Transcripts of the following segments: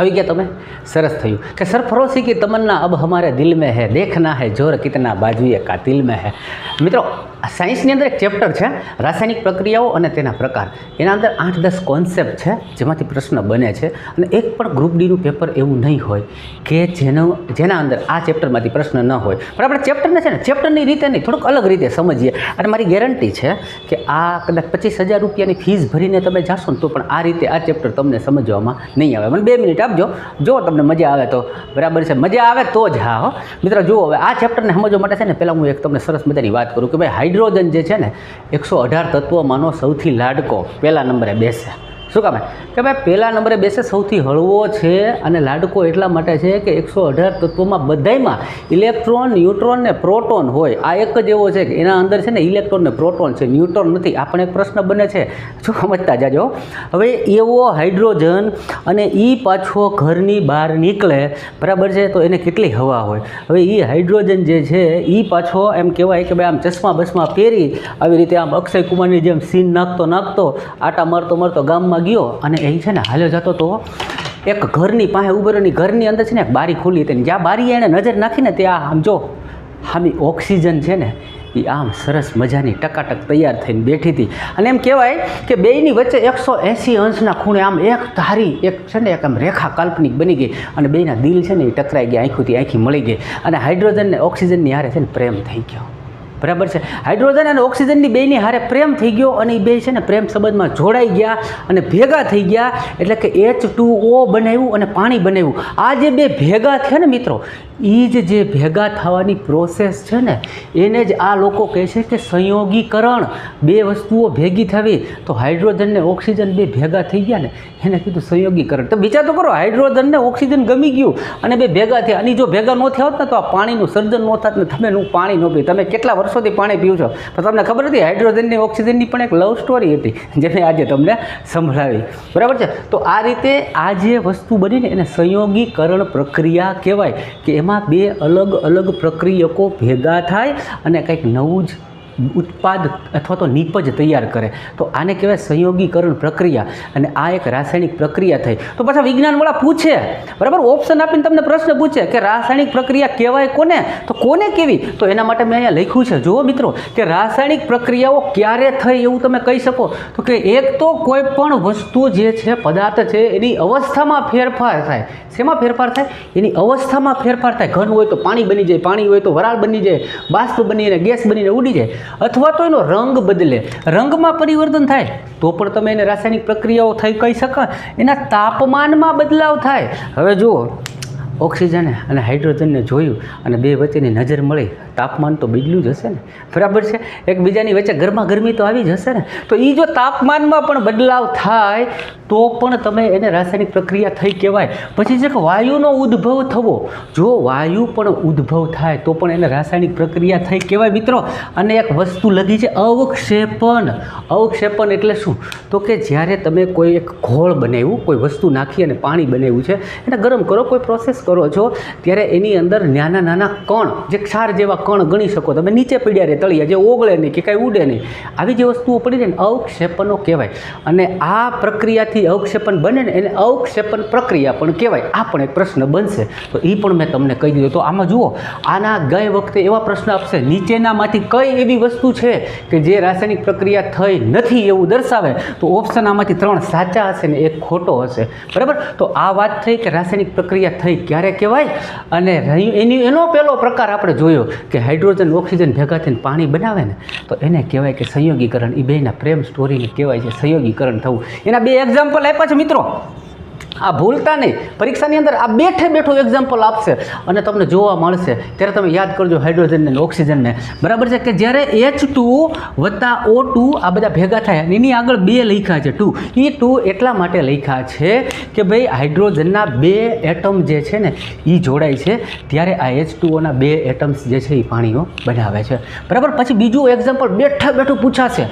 આવી ગયા તમે? સરસ થયું. કે સર ફરોશી કે તમન્ના અબ હમારે દિલ મેં હે, દેખના હૈ, જોર કિતના બાજુએ કાતિલ મેં હે. મિત્રો સાયન્સની અંદર એક ચેપ્ટર છે, રાસાયણિક પ્રક્રિયાઓ અને તેના પ્રકાર. એના અંદર આઠ દસ કોન્સેપ્ટ છે, જેમાંથી પ્રશ્ન બને છે. અને એક પણ ગ્રુપ ડીનું પેપર એવું નહીં હોય કે જેનો, જેના અંદર આ ચેપ્ટરમાંથી પ્રશ્ન ન હોય. પણ આપણે ચેપ્ટરને છે ને, ચેપ્ટરની રીતે નહીં, થોડુંક અલગ રીતે સમજીએ. અને મારી ગેરંટી છે કે આ કદાચ પચીસ હજાર રૂપિયાની ફીસ ભરીને તમે જાશો ને તો પણ આ રીતે આ ચેપ્ટર તમને સમજવામાં નહીં આવે. મને બે મિનિટ આપજો. જો તમને મજા આવે તો. બરાબર છે? મજા આવે તો જ હા. મિત્રો, જુઓ, હવે આ ચેપ્ટરને સમજવા માટે છે ને, પહેલાં હું એક તમને સરસ મજાની વાત કરું કે ભાઈ હાઇડ્રોજન જે છે ને એકસો અઢાર તત્વોમાંનો સૌથી લાડકો પહેલા નંબરે બેસે. શું કામે કે ભાઈ, પહેલા નંબરે બેસે સૌથી હળવો છે અને લાડકો એટલા માટે છે કે એકસો અઢાર તત્વોમાં બધાયમાં ઇલેક્ટ્રોન, ન્યુટ્રોન ને પ્રોટોન હોય. આ એક જ એવો છે કે એના અંદર છે ને ઇલેક્ટ્રોન ને પ્રોટોન છે. ન્યુટ્રોન નથી. આ પણ એક પ્રશ્ન બને છે. શું સમજતા જાજો? હવે એવો હાઇડ્રોજન અને એ પાછો ઘરની બહાર નીકળે, બરાબર છે? તો એને કેટલી હવા હોય? હવે એ હાઇડ્રોજન જે છે એ પાછો એમ કહેવાય કે ભાઈ, આમ ચશ્મા બસમાં પહેરી આવી રીતે આમ અક્ષય કુમારની જેમ સીન નાખતો નાખતો આટા મારતો મારતો ગામમાં ગયો અને એ છે ને હાલ્યો જતો તો એક ઘરની પાસે ઊભો ઘરની અંદર છે ને બારી ખુલી હતી જ્યાં બારી એણે નજર નાખીને ત્યાં આમ જો આમી ઓક્સિજન છે ને એ આમ સરસ મજાની ટકાટક તૈયાર થઈને બેઠી હતી. અને એમ કહેવાય કે બેયની વચ્ચે એકસો એંસી અંશના ખૂણે આમ એક ધારી, એક છે ને એક આમ રેખા કાલ્પનિક બની ગઈ અને બેયના દિલ છે ને એ ટકરાઈ ગયા, આંખોથી આંખી મળી ગઈ અને હાઇડ્રોજન ને ઓક્સિજનની હારે છે ને પ્રેમ થઈ ગયો. બરાબર છે? હાઇડ્રોજન અને ઓક્સિજનની બેની હારે પ્રેમ થઈ ગયો અને એ બે છે ને પ્રેમ સંબંધમાં જોડાઈ ગયા અને ભેગા થઈ ગયા એટલે કે એચ ટુ ઓ બનાવ્યું અને પાણી બનાવ્યું. આ જે બે ભેગા થયા ને મિત્રો એ જ જે ભેગા થવાની પ્રોસેસ છે ને, એને જ આ લોકો કહે છે કે સંયોગીકરણ. બે વસ્તુઓ ભેગી થવી. તો હાઇડ્રોજન ને ઓક્સિજન બે ભેગા થઈ ગયા ને, એને કીધું સંયોગીકરણ. તો વિચાર તો કરો, હાઇડ્રોજન ને ઓક્સિજન ગમી ગયું અને બે ભેગા થયા. અને જો ભેગા ન થયા હોત ને, તો આ પાણીનું સર્જન ન થાત ને, તમે પાણી ન પી તમે કેટલા વર્ષોથી પાણી પીવું છો. પણ તમને ખબર હતી હાઇડ્રોજનની ઓક્સિજનની પણ એક લવ સ્ટોરી હતી, જેને આજે તમને સંભળાવી. બરાબર છે? તો આ રીતે આ જે વસ્તુ બની ને એને સંયોગીકરણ પ્રક્રિયા કહેવાય કે એમાં બે અલગ અલગ પ્રક્રિયકો ભેગા થાય અને કંઈક નવું જ ઉત્પાદ અથવા તો નીપજ તૈયાર કરે. તો આને કહેવાય સંયોગીકરણ પ્રક્રિયા અને આ એક રાસાયણિક પ્રક્રિયા થઈ. તો પાછા વિજ્ઞાનવાળા પૂછે, બરાબર? ઓપ્શન આપીને તમને પ્રશ્ન પૂછે કે રાસાયણિક પ્રક્રિયા કહેવાય કોને? તો કોને કેવી? તો એના માટે મેં અહીંયા લખ્યું છે. જુઓ મિત્રો, કે રાસાયણિક પ્રક્રિયાઓ ક્યારે થઈ એવું તમે કહી શકો? તો કે એક તો કોઈ પણ વસ્તુ જે છે, પદાર્થ છે, એની અવસ્થામાં ફેરફાર થાય. શેમાં ફેરફાર થાય? એની અવસ્થામાં ફેરફાર થાય. ઘન હોય તો પાણી બની જાય, પાણી હોય તો વરાળ બની જાય, બાષ્પ બનીને, ગેસ બનીને ઉડી જાય. અથવા તો એનો રંગ બદલે. રંગમાં પરિવર્તન થાય, તો પણ તમે એને રાસાયણિક પ્રક્રિયાઓ થઈ કહી શકો. એના તાપમાનમાં બદલાવ થાય. હવે જુઓ, ઓક્સિજન અને હાઇડ્રોજનને જોયું અને બે વચ્ચેની નજર મળી. તાપમાન તો બીજલું જ હશે ને? બરાબર છે? એકબીજાની વચ્ચે ગરમા ગરમી તો આવી જ હશે ને? તો એ જો તાપમાનમાં પણ બદલાવ થાય, તો પણ તમે એને રાસાયણિક પ્રક્રિયા થઈ કહેવાય. પછી છે કે વાયુનો ઉદ્ભવ થવો. જો વાયુ પણ ઉદ્ભવ થાય, તો પણ એને રાસાયણિક પ્રક્રિયા થઈ કહેવાય મિત્રો. અને એક વસ્તુ લગી છે અવક્ષેપણ. અવક્ષેપણ એટલે શું? તો કે જ્યારે તમે કોઈ એક ઘોળ બનાવ્યું, કોઈ વસ્તુ નાખી અને પાણી બનાવ્યું છે, એને ગરમ કરો, કોઈ પ્રોસેસ કરો છો, ત્યારે એની અંદર નાના નાના કણ, જે ક્ષાર જેવા કણ ગણી શકો? તમે નીચે પીડ્યા રહે તળિયા, જે ઓગળે નહીં કે કાંઈ ઉડે નહીં. આવી જે વસ્તુઓ પડી રહે ને અવક્ષેપનો કહેવાય. અને આ પ્રક્રિયાથી અવક્ષેપણ બને ને એને અવક્ષેપણ પ્રક્રિયા પણ કહેવાય. આ પણ એક પ્રશ્ન બનશે. તો એ પણ મેં તમને કહી દીધો. તો આમાં જુઓ, આના ગઈ વખતે એવા પ્રશ્ન આપશે. નીચેનામાંથી કઈ એવી વસ્તુ છે કે જે રાસાયણિક પ્રક્રિયા થઈ નથી એવું દર્શાવે? તો ઓપ્શન આમાંથી ત્રણ સાચા હશે ને એક ખોટો હશે. બરાબર? તો આ વાત થઈ કે રાસાયણિક પ્રક્રિયા થઈ ક્યારે કહેવાય? અને એની એનો પહેલો પ્રકાર આપણે જોયો કે હાઇડ્રોજન ઓક્સિજન ભેગા થઈને પાણી બનાવે ને, તો એને કહેવાય કે સંયોગીકરણ. એ બેના પ્રેમ સ્ટોરીને કહેવાય છે સંયોગીકરણ થવું. એના બે એક્ઝામ્પલ આપ્યા છે મિત્રો. આ ભૂલતા નહીં. પરીક્ષાની અંદર આ બેઠે બેઠું એક્ઝામ્પલ આપશે અને તમને જોવા મળશે. ત્યારે તમે યાદ કરજો હાઇડ્રોજનને ઓક્સિજનને બરાબર છે કે જ્યારે એચ ટુ વત્તા ઓ ટુ આ બધા ભેગા થાય એની આગળ બે લખ્યા છે ટુ એ ટુ એટલા માટે લખ્યા છે કે ભાઈ હાઇડ્રોજનના બે એટમ જે છે ને એ જોડાય છે. ત્યારે આ એચ ટુઓના બે એટમ્સ જે છે એ પાણીઓ બનાવે છે. બરાબર? પછી બીજું એક્ઝામ્પલ બેઠા બેઠું પૂછાશે.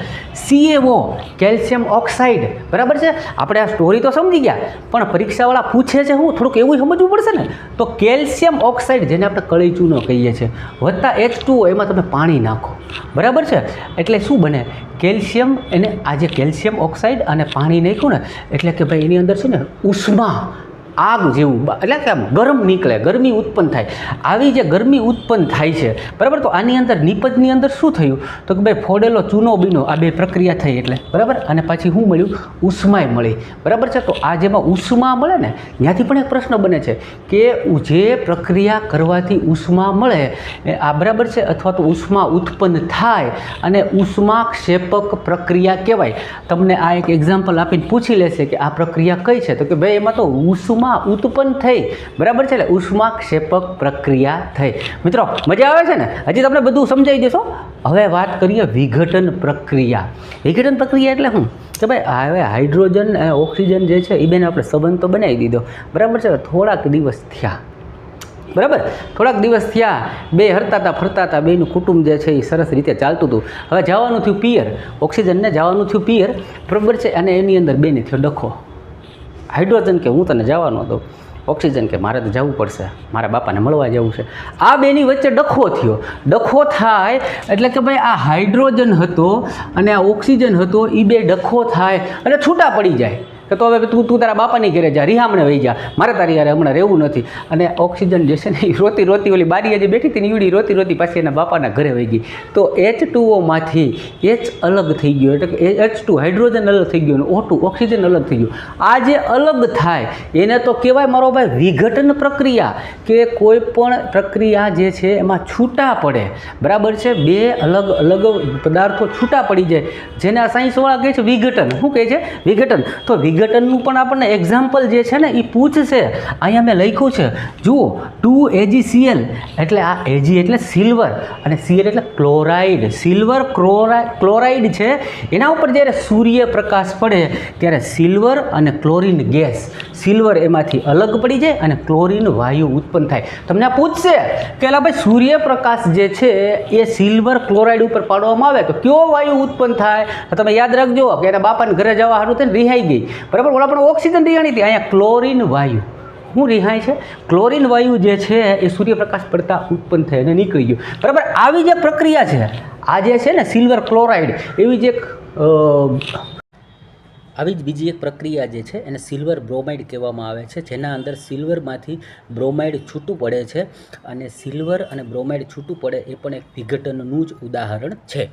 સીએઓ કેલ્શિયમ ઓક્સાઇડ બરાબર છે? આપણે આ સ્ટોરી તો સમજી ગયા. પણ પરીક્ષાવાળા પૂછે છે હું, થોડુંક એવું સમજવું પડશે ને? તો કેલ્શિયમ ઓક્સાઇડ, જેને આપણે કળી ચૂનો કહીએ છીએ, વત્તા એચ ટુ એમાં તમે પાણી નાખો. બરાબર છે? એટલે શું બને? કેલ્શિયમ, એને આ જે કેલ્શિયમ ઓક્સાઇડ અને પાણી નાખ્યું ને, એટલે કે ભાઈ એની અંદર છે ને, ઉષ્મા આગ જેવું એટલે કે આમ ગરમ નીકળે, ગરમી ઉત્પન્ન થાય. આવી જે ગરમી ઉત્પન્ન થાય છે, બરાબર? તો આની અંદર, નિપજની અંદર શું થયું? તો કે ભાઈ ફોડેલો ચૂનો બીનો આ બે પ્રક્રિયા થઈ એટલે, બરાબર? અને પછી શું મળ્યું? ઉષ્માય મળી. બરાબર છે? તો આ જેમાં ઉષ્મા મળે ને, ત્યાંથી પણ એક પ્રશ્ન બને છે કે જે પ્રક્રિયા કરવાથી ઉષ્મા મળે, એ આ બરાબર છે? અથવા તો ઉષ્મા ઉત્પન્ન થાય અને ઉષ્મા ક્ષેપક પ્રક્રિયા કહેવાય. તમને આ એક એક્ઝામ્પલ આપીને પૂછી લેશે કે આ પ્રક્રિયા કઈ છે? તો કે ભાઈ એમાં તો ઉષ્મા ઉત્પન્ન થઈ. બરાબર છે એટલે ઉષ્માક્ષેપક પ્રક્રિયા થઈ. મિત્રો, મજા આવે છે ને? હજી તમને બધું સમજાવી દેશો હવે વાત કરીએ વિઘટન પ્રક્રિયા. વિઘટન પ્રક્રિયા એટલે શું? કે ભાઈ હવે હાઇડ્રોજન અને ઓક્સિજન જે છે, એ બેને આપણે સંબંધ તો બનાવી દીધો. બરાબર છે? થોડાક દિવસ થયા. બરાબર? થોડાક દિવસ થયા, બે હરતા હતા ફરતા હતા બેનું કુટુંબ જે છે, એ સરસ રીતે ચાલતું હતું. હવે જવાનું થયું પિયર. ઓક્સિજનને જવાનું થયું પિયર. બરાબર છે? અને એની અંદર બેને થયો ડખો. હાઇડ્રોજન કે હું તને જવાનો હતો ઓક્સિજન કે મારે તો જવું પડશે, મારા બાપાને મળવા જવું છે. આ બેની વચ્ચે ડખો થયો. ડખો થાય એટલે કે ભાઈ આ હાઇડ્રોજન હતો અને આ ઓક્સિજન હતો એ બે ડખો થાય અને છૂટા પડી જાય. કે તો હવે તું તું તારા બાપાની ઘરે જા રિહામણે વહી જા. મારે તારી ઘરે હમણાં રહેવું નથી. અને ઓક્સિજન જે છે ને એ રોતી રોતી ઓલી બારીએ જે બેઠી હતી ને રોતી રોતી પાછી એના બાપાના ઘરે વહી ગઈ. તો એચ ટુઓમાંથી એચ અલગ થઈ ગયો. એટલે કે એચ ટુ હાઇડ્રોજન અલગ થઈ ગયો ઓ ટુ ઓક્સિજન અલગ થઈ ગયું. આ જે અલગ થાય, એને તો કહેવાય મારો ભાઈ વિઘટન પ્રક્રિયા. કે કોઈ પણ પ્રક્રિયા જે છે એમાં છૂટા પડે. બરાબર છે? બે અલગ અલગ પદાર્થો છૂટા પડી જાય. જેને આ સાયન્સવાળા કહે છે વિઘટન. શું કહે છે? વિઘટન. તો વિઘટનનું પણ આપણને એક્ઝામ્પલ જે છે ને, એ પૂછશે. અહીંયા મેં લખ્યું છે, જુઓ, ટુ એજી સીએલ એટલે આ એજી એટલે સિલ્વર અને સીએલ એટલે ક્લોરાઇડ સિલ્વર ક્લોરાઇડ ક્લોરાઇડ છે. એના ઉપર જ્યારે સૂર્યપ્રકાશ પડે, ત્યારે સિલ્વર અને ક્લોરિન ગેસ સિલ્વર એમાંથી અલગ પડી જાય અને ક્લોરિન વાયુ ઉત્પન્ન થાય. તમને આ પૂછશે કે એલા ભાઈ, સૂર્યપ્રકાશ જે છે, એ સિલ્વર ક્લોરાઇડ ઉપર પાડવામાં આવે તો કયો વાયુ ઉત્પન્ન થાય? તમે યાદ રાખજો કે એના બાપાને ઘરે જવા સારું થઈને રિહાઈ ગઈ. બરાબર? ઓલા પણ ઓક્સિજન રિહાણી હતી. અહીંયા ક્લોરિન વાયુ. શું રિહાય છે? ક્લોરિન વાયુ જે છે, એ સૂર્યપ્રકાશ પડતા ઉત્પન્ન થઈ અને નીકળી ગયું. બરાબર? આવી જે પ્રક્રિયા છે, આ જે છે ને, સિલ્વર ક્લોરાઇડ, એવી જે આવી જ બીજી એક પ્રક્રિયા જે છે, એને સિલ્વર બ્રોમાઇડ કહેવામાં આવે છે, જેના અંદર સિલ્વરમાંથી બ્રોમાઇડ છૂટું પડે છે અને સિલ્વર અને બ્રોમાઇડ છૂટું પડે એ પણ એક વિઘટનનું જ ઉદાહરણ છે.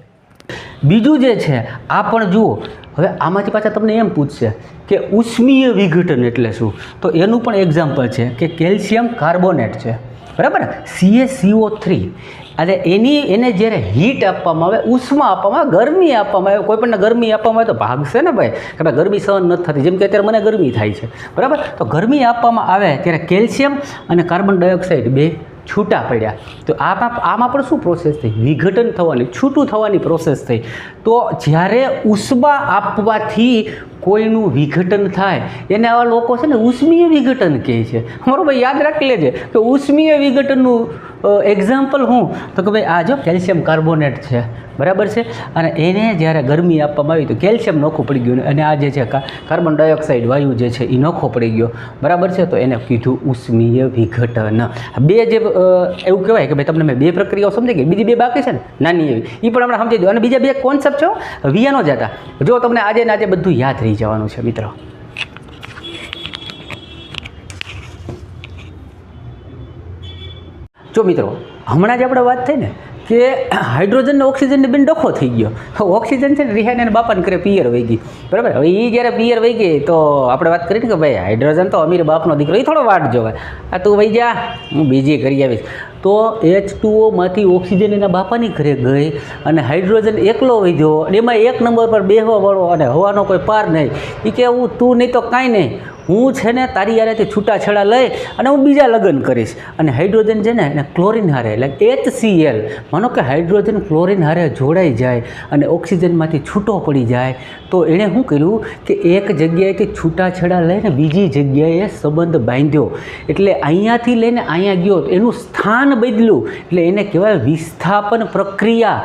બીજું જે છે, આ પણ જુઓ. હવે આમાંથી પાછા તમને એમ પૂછશે કે ઉષ્મીય વિઘટન એટલે શું? તો એનું પણ એક્ઝામ્પલ છે કે કેલ્શિયમ કાર્બોનેટ છે. બરાબર? સીએસીઓ થ્રી અને એની, એને જ્યારે હીટ આપવામાં આવે, ઉષ્મા આપવામાં આવે, ગરમી આપવામાં આવે, કોઈ પણ ગરમી આપવામાં આવે તો ભાગશે ને ભાઈ? કે ભાઈ ગરમી સહન નથી થતી. જેમ કે અત્યારે મને ગરમી થાય છે. બરાબર? તો ગરમી આપવામાં આવે ત્યારે કેલ્શિયમ અને કાર્બન ડાયોક્સાઇડ બે. છૂટા પડ્યા. તો આમાં આમાં પણ શું પ્રોસેસ થઈ? વિઘટન થવાની, છૂટું થવાની પ્રોસેસ થઈ. તો જ્યારે ઉષ્મા આપવાથી કોઈનું વિઘટન થાય, એને આવા લોકો છે ને ઉષ્મીય વિઘટન કહે છે. ભાઈ યાદ રાખી લેજે કે ઉષ્મીય વિઘટનનું એક્ઝામ્પલ હું? તો કે ભાઈ આ જો કેલ્શિયમ કાર્બોનેટ છે. બરાબર છે? અને એને જ્યારે ગરમી આપવામાં આવી તો કેલ્શિયમ નોખો પડી ગયું. અને આ જે છે કાર્બન ડાયોક્સાઇડ વાયુ જે છે એ નોખો પડી ગયો. બરાબર છે? તો એને કીધું ઉષ્મીય વિઘટન. બે જે એવું કહેવાય કે ભાઈ તમને મેં બે પ્રક્રિયાઓ સમજી ગઈ. બીજી બે બાકી છે ને? નાની એવી. એ પણ હમણાં સમજી દો અને બીજા બે કોન્સેપ્ટ છો વિયાનો જ હતા. જો તમને આજે ને આજે બધું યાદ રહી જવાનું છે, મિત્રો. જો મિત્રો, હમણાં જ આપણે વાત થઈ ને કે હાઇડ્રોજન ઓક્સિજનને બેન ડખો થઈ ગયો. ઓક્સિજન છે ને રિહાઈને એના બાપાને કરે પિયર વહી ગઈ. બરાબર? હવે એ જ્યારે પિયર વહી ગઈ તો આપણે વાત કરી ને કે ભાઈ, હાઇડ્રોજન તો અમીર બાપનો દીકરો એ થોડો વાટ જોવાય આ તું વહી જા, હું બીજી કરી આવીશ. તો એચ ટુઓમાંથી ઓક્સિજન એના બાપાની ઘરે ગઈ અને હાઇડ્રોજન એકલો વધ્યો. અને એમાં એક નંબર પર બેહવા વાળો અને હવાનો કોઈ પાર નહીં. એ કે હું તું નહીં તો કાંઈ નહીં. હું છે ને તારી યારેથી છૂટાછેડા લઈ અને હું બીજા લગ્ન કરીશ. અને હાઇડ્રોજન છે ને, એને ક્લોરિન હારે, એટલે એચ સી એલ માનો કે હાઇડ્રોજન ક્લોરિન હારે જોડાઈ જાય અને ઓક્સિજનમાંથી છૂટો પડી જાય. તો એણે શું કર્યું કે એક જગ્યાએથી છૂટાછેડા લઈને બીજી જગ્યાએ સંબંધ બાંધ્યો. એટલે અહીંયાથી લઈને અહીંયા ગયો, એનું સ્થાન બદલ્યું. એટલે એને કહેવાય વિસ્થાપન પ્રક્રિયા.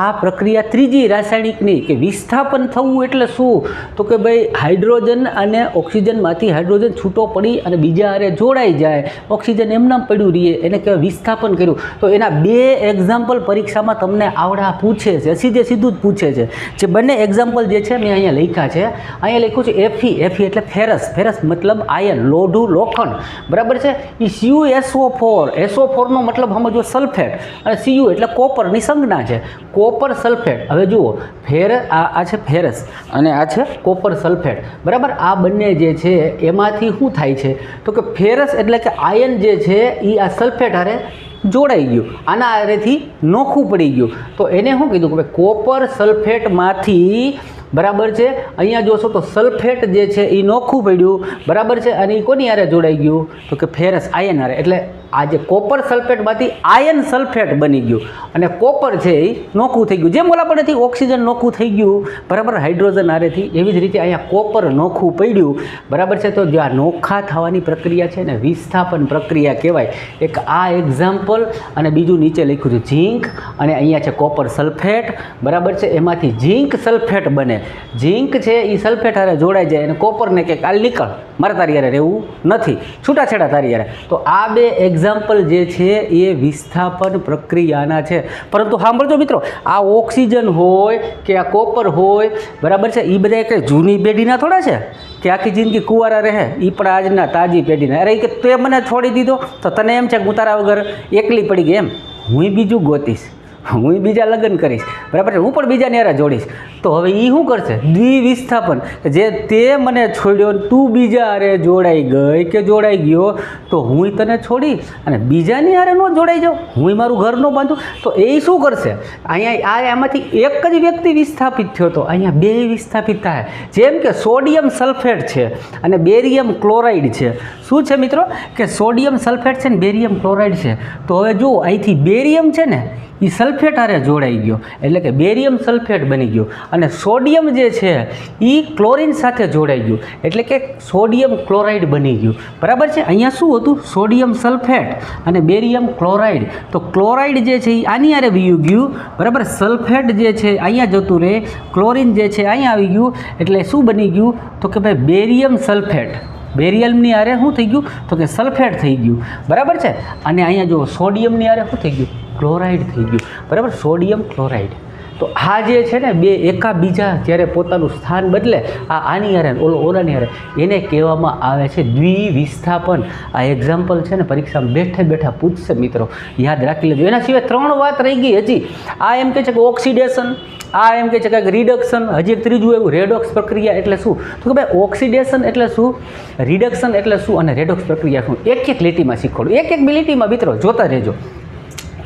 આ પ્રક્રિયા ત્રીજી રાસાયણિકની કે વિસ્થાપન થવું એટલે શું? તો કે ભાઈ, હાઇડ્રોજન અને ઓક્સિજનમાંથી એમાંથી હાઇડ્રોજન છૂટો પડી અને બીજા હારે જોડાઈ જાય ઓક્સિજન એમનામ પડ્યું રહીએ, એને કહેવાય વિસ્થાપન કર્યું. તો એના બે એક્ઝામ્પલ પરીક્ષામાં તમને આવડા પૂછે છે, સીધે સીધું જ પૂછે છે. જે બંને એક્ઝામ્પલ જે છે મેં અહીંયા લખ્યા છે. અહીંયા લખ્યું છે એફી એફી એટલે ફેરસ ફેરસ મતલબ આયન લોઢું, લોખંડ. બરાબર છે? એ સીયુ એસઓ ફોર એસઓ ફોરનો મતલબ સમજો સલ્ફેટ અને સીયુ એટલે કોપરની સંજ્ઞા છે. કોપર સલ્ફેટ હવે જુઓ, ફેર આ છે ફેરસ અને આ છે કોપર સલ્ફેટ બરાબર? આ બંને જે છે એમાંથી શું થાય છે? તો કે ફેરસ એટલે કે આયન જે છે એ આ સલ્ફેટ હારે જોડાઈ ગયું. આના હારેથી નોખું પડી ગયું. તો એને શું કીધું? કે કોપર સલ્ફેટમાંથી બરાબર છે? અહીંયા જોશો તો સલ્ફેટ જે છે એ નોખું પડ્યું. બરાબર છે? અને એ કોની હારે જોડાઈ ગયું? તો કે ફેરસ આયન હારે. એટલે આ જે કોપર સલ્ફેટમાંથી આયન સલ્ફેટ બની ગયું. અને કોપર છે એ નોખું થઈ ગયું. જેમ ઓલા પડેથી ઓક્સિજન નોખું થઈ ગયું. બરાબર? હાઇડ્રોજન હારેથી એવી જ રીતે અહીંયા કોપર નોખું પડ્યું. બરાબર છે? તો જે આ નોખા થવાની પ્રક્રિયા છે ને, વિસ્થાપન પ્રક્રિયા કહેવાય. એક આ એક્ઝામ્પલ અને બીજું નીચે લખ્યું છે ઝીંક. અને અહીંયા છે કોપર સલ્ફેટ. બરાબર છે? એમાંથી ઝીંક સલ્ફેટ બને. ઝીંક છે એ સલ્ફેટ હારે જોડાઈ જાય અને કોપરને કે કાલ નીકળ મારે તારી હારે રહેવું નથી, છૂટાછેડા તારી હારે. તો આ બે એક્ઝામ્પલ જે છે એ વિસ્થાપન પ્રક્રિયાના છે. પરંતુ સાંભળજો મિત્રો, આ ઓક્સિજન હોય કે આ કોપર હોય, બરાબર છે? એ બધા કંઈ જૂની પેઢીના થોડા છે? કે આખી જિંદગી કુંવારા રહે? એ પણ આજના તાજી પેઢીના. અરે કે તે મને છોડી દીધો? તો તને એમ છે કે ઉતારા વગર એકલી પડી ગઈ એમ? હું બીજું ગોતીશ. હું બીજા લગ્ન કરીશ. બરાબર છે? હું પણ બીજા નેરા જોડીશ. તો હવે એ શું કરશે? દ્વિવિસ્થાપન. જે તે મને છોડ્યો તું બીજા હારે જોડાઈ ગઈ કે જોડાઈ ગયો, તો હું તને છોડી અને બીજાની અરે ન જોડાઈ જાઉં. હું મારું ઘર ન બાંધું. તો એ શું કરશે? અહીંયા આ એમાંથી એક જ વ્યક્તિ વિસ્થાપિત થયો તો અહીંયા બે વિસ્થાપિત થાય. જેમ કે સોડિયમ સલ્ફેટ છે અને બેરિયમ ક્લોરાઇડ છે. શું છે મિત્રો? કે સોડિયમ સલ્ફેટ છે ને બેરિયમ ક્લોરાઇડ છે. તો હવે જુઓ, અહીંથી બેરિયમ છે ને એ સલ્ફેટ હારે જોડાઈ ગયો. એટલે કે બેરિયમ સલ્ફેટ બની ગયો. અને સોડિયમ જે છે એ ક્લોરિન સાથે જોડાઈ ગયું. એટલે કે સોડિયમ ક્લોરાઇડ બની ગયું. બરાબર છે? અહીંયા શું હતું? સોડિયમ સલ્ફેટ અને બેરિયમ ક્લોરાઇડ તો ક્લોરાઇડ જે છે એ આની હારે વીયું ગયું. બરાબર? સલ્ફેટ જે છે, અહીંયા જતું રહે. ક્લોરિન જે છે, અહીંયા આવી ગયું. એટલે શું બની ગયું? તો કે ભાઈ બેરિયમ સલ્ફેટ બેરિયમની આરે શું થઈ ગયું? તો કે સલ્ફેટ થઈ ગયું. બરાબર છે? અને અહીંયા જો સોડિયમની આરે શું થઈ ગયું? ક્લોરાઇડ થઈ ગયું. બરાબર? Sodium chloride. તો આ જે છે ને, બે એકા બીજા જ્યારે પોતાનું સ્થાન બદલે, આ આની હારે ઓલો ઓલાની હારે, એને કહેવામાં આવે છે દ્વિવિસ્થાપન. આ એક્ઝામ્પલ છે ને, પરીક્ષામાં બેઠે બેઠા પૂછશે મિત્રો. યાદ રાખી લેજો. એના સિવાય ત્રણ વાત રહી ગઈ હજી. આ એમ કહે છે કે ઓક્સિડેશન, આ એમ કહે છે કે રિડક્શન, હજી એક ત્રીજું એવું, રેડોક્સ પ્રક્રિયા એટલે શું? તો કે ભાઈ, ઓક્સિડેશન એટલે શું? રિડક્શન એટલે શું? અને રેડોક્સ પ્રક્રિયા શું? એક એક લીટીમાં શીખવાડું. એક એક બી લીટીમાં મિત્રો જોતા રહેજો.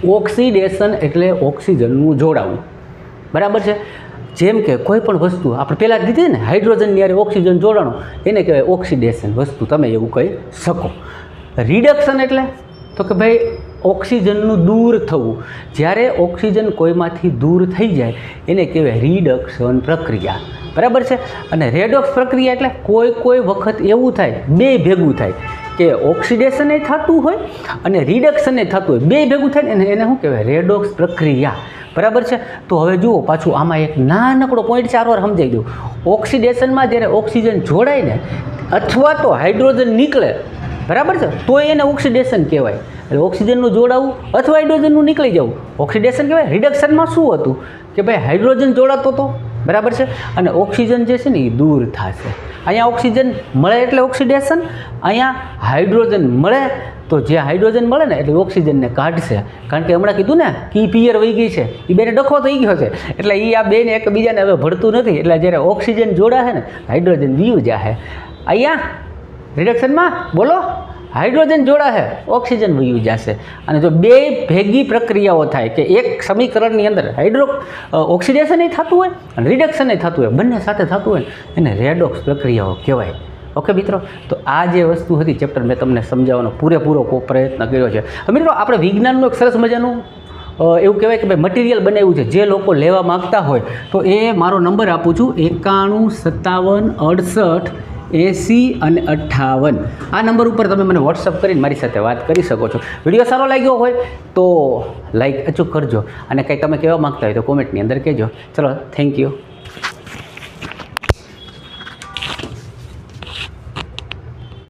ઓક્સિડેશન એટલે ઓક્સિજનનું જોડાવું. બરાબર છે? જેમ કે કોઈ પણ વસ્તુ, આપણે પહેલાં જ દીધી ને હાઇડ્રોજનની યારે ઓક્સિજન જોડાણો, એને કહેવાય ઓક્સિડેશન વસ્તુ, તમે એવું કહી શકો. રિડક્શન એટલે? તો કે ભાઈ, ઓક્સિજનનું દૂર થવું. જ્યારે ઓક્સિજન કોઈમાંથી દૂર થઈ જાય, એને કહેવાય રિડક્શન પ્રક્રિયા. બરાબર છે? અને રેડોક્સ પ્રક્રિયા એટલે કોઈ કોઈ વખત એવું થાય, બે ભેગું થાય. કે ઓક્સિડેશન થતું હોય અને રિડક્શન થતું હોય. બે ભેગું થાય ને એને શું કહેવાય? રેડોક્સ પ્રક્રિયા. બરાબર છે? તો હવે જુઓ, પાછું આમાં એક નાનકડો પોઈન્ટ ચાર વાર સમજાઈ દઉં. ઓક્સિડેશનમાં જ્યારે ઓક્સિજન જોડાય ને, અથવા તો હાઇડ્રોજન નીકળે, બરાબર છે? તો એને ઓક્સિડેશન કહેવાય. એટલે ઓક્સિજનનું જોડાવું અથવા હાઇડ્રોજનનું નીકળી જવું. ઓક્સિડેશન કહેવાય? રિડક્શનમાં શું હતું? કે ભાઈ હાઇડ્રોજન જોડાતો હતો બરાબર છે? અને ઓક્સિજન જે છે ને, એ દૂર થશે. અહીંયા ઓક્સિજન મળે એટલે ઓક્સિડેશન, અહીંયા હાઇડ્રોજન મળે તો જે હાઇડ્રોજન મળે ને એટલે ઓક્સિજનને કાઢશે. કારણ કે હમણાં કીધું ને કી પિયર વહી ગઈ છે. એ બેને ડખો થઈ ગયો છે. એટલે એ આ બેને એકબીજાને હવે ભળતું નથી. એટલે જ્યારે ઓક્સિજન જોડાશે ને, હાઇડ્રોજન દીવ જાહે અહીંયા રિડક્શનમાં બોલો. હાઇડ્રોજન જોડાશે ઓક્સિજન વયું જશે. અને જો બે ભેગી પ્રક્રિયાઓ થાય કે એક સમીકરણની અંદર હાઇડ્રો ઓક્સિડેશન થતું હોય અને રિડક્શન થતું હોય, બંને સાથે થતું હોય, એને રેડોક્સ પ્રક્રિયાઓ કહેવાય. ઓકે મિત્રો? તો આ જે વસ્તુ હતી ચેપ્ટર મેં તમને સમજાવવાનો પૂરેપૂરો પ્રયત્ન કર્યો છે. મિત્રો, આપણે વિજ્ઞાનનું એક સરસ મજાનું એવું કહેવાય કે ભાઈ મટીરિયલ બનાવ્યું છે, જે લોકો લેવા માગતા હોય, તો એ મારો નંબર આપું છું એકાણું સત્તાવન અડસઠ એંસી અને અઠ્ઠાવન. આ નંબર ઉપર તમે મને વોટ્સઅપ કરીને મારી સાથે વાત કરી શકો છો. વીડિયો સારો લાગ્યો હોય તો લાઈક અચૂક કરજો અને કંઈ તમે કહેવા માગતા હોય તો કોમેન્ટની અંદર કહેજો. ચલો થેન્ક યુ